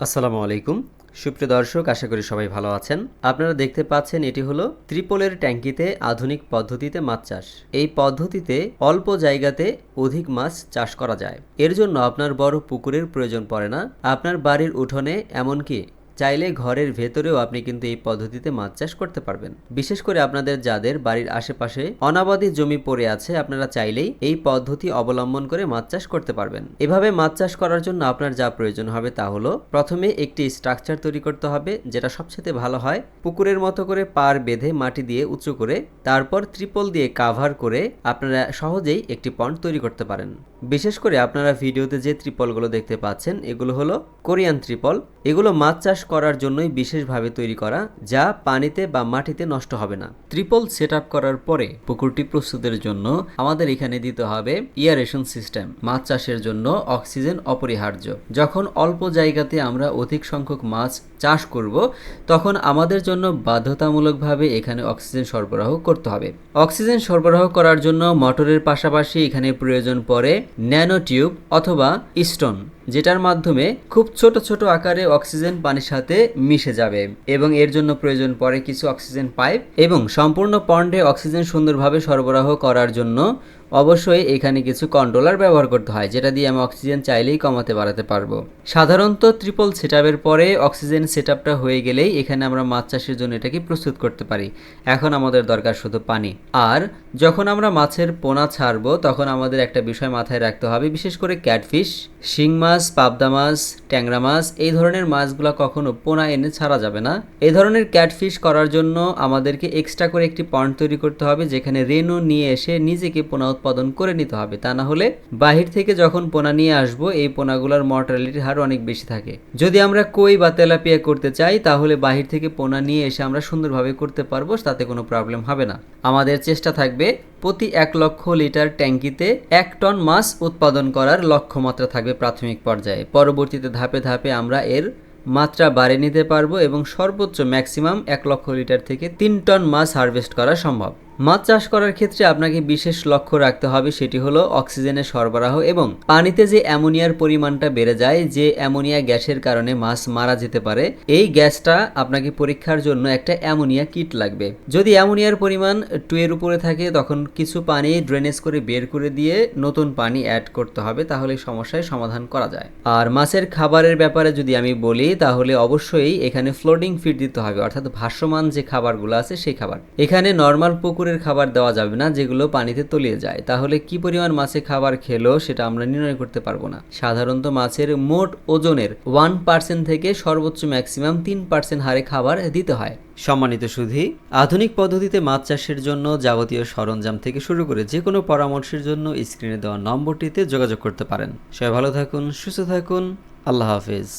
আসসালামু আলাইকুম। সুপ্রিয় দর্শক, আশা করি সবাই ভালো আছেন। আপনারা দেখতে পাচ্ছেন, এটি হলো ত্রিপলের ট্যাঙ্কিতে আধুনিক পদ্ধতিতে মাছ চাষ। এই পদ্ধতিতে অল্প জায়গাতে অধিক মাছ চাষ করা যায়। এর জন্য আপনার বড় পুকুরের প্রয়োজন পড়ে না। আপনার বাড়ির উঠোনে, এমনকি চাইলে ঘরের ভেতরেও আপনি কিন্তু এই পদ্ধতিতে মাছ চাষ করতে পারবেন। বিশেষ করে আপনাদের যাদের বাড়ির আশেপাশে অনাবাদী জমি পড়ে আছে, আপনারা চাইলেই এই পদ্ধতি অবলম্বন করে মাছ চাষ করতে পারবেন। এভাবে মাছ চাষ করার জন্য আপনার যা প্রয়োজন হবে তা হলো, প্রথমে একটি স্ট্রাকচার তৈরি করতে হবে, যেটা সবচেয়ে ভালো হয়। পুকুরের মতো করে পার বেঁধে মাটি দিয়ে উঁচু করে, তারপর ত্রিপল দিয়ে কাভার করে আপনারা সহজেই একটি পন্ড তৈরি করতে পারেন। বিশেষ করে আপনারা ভিডিওতে যে ত্রিপলগুলো দেখতে পাচ্ছেন, এগুলো হলো কোরিয়ান ত্রিপল। এগুলো মাছ চাষ করার জন্যই বিশেষভাবে তৈরি করা, যা পানিতে বা মাটিতে নষ্ট হবে না। ত্রিপল সেট করার পরে পুকুরটি প্রস্তুতের জন্য আমাদের এখানে দিতে হবে ইয়ারেশন সিস্টেম, মাছ চাষের জন্য অক্সিজেন অপরিহার্য। যখন অল্প জায়গাতে আমরা অধিক সংখ্যক মাছ চাষ করব, তখন আমাদের জন্য বাধ্যতামূলকভাবে এখানে অক্সিজেন সরবরাহ করতে হবে। অক্সিজেন সরবরাহ করার জন্য মোটরের পাশাপাশি এখানে প্রয়োজন পড়ে ন্যানো টিউব অথবা স্টোন যেটার মাধ্যমে খুব ছোট ছোট আকারে অক্সিজেন পানির সাথে মিশে যাবে এবং এর জন্য প্রয়োজন পড়ে কিছু অক্সিজেন পাইপ এবং সম্পূর্ণ পন্ডে অক্সিজেন সুন্দরভাবে সরবরাহ করার জন্য অবশ্যই এখানে কিছু কন্ট্রোলার ব্যবহার করতে হয়, যেটা দিয়ে আমি অক্সিজেন চাইলেই কমাতে, বাড়াতে পারব। সাধারণত ট্রিপল সেটআপের পরে অক্সিজেন সেটআপটা হয়ে গেলেই এখানে আমরা মাছ চাষের জন্য এটাকে প্রস্তুত করতে পারি। এখন আমাদের দরকার শুধু পানি। আর যখন আমরা মাছের পোনা ছাড়বো, তখন আমাদের একটা বিষয় মাথায় রাখতে হবে, বিশেষ করে ক্যাটফিশ শিং মাছ, পাবদা মাছ, ট্যাংরা মাছ, এই ধরনের মাছগুলো কখনো পোনা এনে ছাড়া যাবে না। এই ধরনের ক্যাটফিশ করার জন্য আমাদেরকে এক্সট্রা করে একটি পন্ড তৈরি করতে হবে, যেখানে রেনু নিয়ে এসে নিজেকে পোনা উৎপাদন করে নিতে হবে। তা না হলে বাহির থেকে যখন পোনা নিয়ে আসব, এই পোনাগুলোর মর্টালিটির হার অনেক বেশি থাকে। যদি আমরা কই বা তেলাপিয়া করতে চাই, তাহলে বাহির থেকে পোনা নিয়ে এসে আমরা সুন্দরভাবে করতে পারব, তাতে কোনো প্রবলেম হবে না। আমাদের চেষ্টা থাকবে প্রতি এক লক্ষ লিটার ট্যাঙ্কিতে এক টন মাছ উৎপাদন করার লক্ষ্যমাত্রা থাকবে প্রাথমিক পর্যায়ে। পরবর্তীতে ধাপে ধাপে আমরা এর মাত্রা বাড়িয়ে নিতে পারব এবং সর্বোচ্চ ম্যাক্সিমাম এক লক্ষ লিটার থেকে তিন টন মাছ হারভেস্ট করা সম্ভব। মাছ চাষ করার ক্ষেত্রে আপনাকে বিশেষ লক্ষ্য রাখতে হবে, সেটি হলো অক্সিজেনের সরবরাহ এবং পানিতে যে অ্যামোনিয়ার পরিমাণটা বেড়ে যায়, যে অ্যামোনিয়া গ্যাসের কারণে মাছ মারা যেতে পারে, এই গ্যাসটা আপনাকে পরীক্ষার জন্য একটা অ্যামোনিয়া কিট লাগবে। যদি অ্যামোনিয়ার পরিমাণ টু এর উপরে থাকে, তখন কিছু পানি ড্রেনেজ করে বের করে দিয়ে নতুন পানি অ্যাড করতে হবে, তাহলে সমস্যায় সমাধান করা যায়। আর মাছের খাবারের ব্যাপারে যদি আমি বলি, তাহলে অবশ্যই এখানে ফ্লোটিং ফিড দিতে হবে, অর্থাৎ ভাসমান যে খাবারগুলো আছে, সেই খাবার। এখানে নর্মাল পুকুর পুকুরের খাবার দেওয়া যাবে না, যেগুলো পানিতে তলিয়ে যায়। তাহলে কি পরিমাণ মাছে খাবার খেলো সেটা আমরা নির্ণয় করতে পারব না। সাধারণত মাছের মোট ওজনের ওয়ান পার্সেন্ট থেকে সর্বোচ্চ ম্যাক্সিমাম তিন পার্সেন্ট হারে খাবার দিতে হয়। সম্মানিত সুধী, আধুনিক পদ্ধতিতে মাছ চাষের জন্য যাবতীয় সরঞ্জাম থেকে শুরু করে যে কোনো পরামর্শের জন্য স্ক্রিনে দেওয়া নম্বরটিতে যোগাযোগ করতে পারেন। সবাই ভালো থাকুন, সুস্থ থাকুন। আল্লাহ হাফেজ।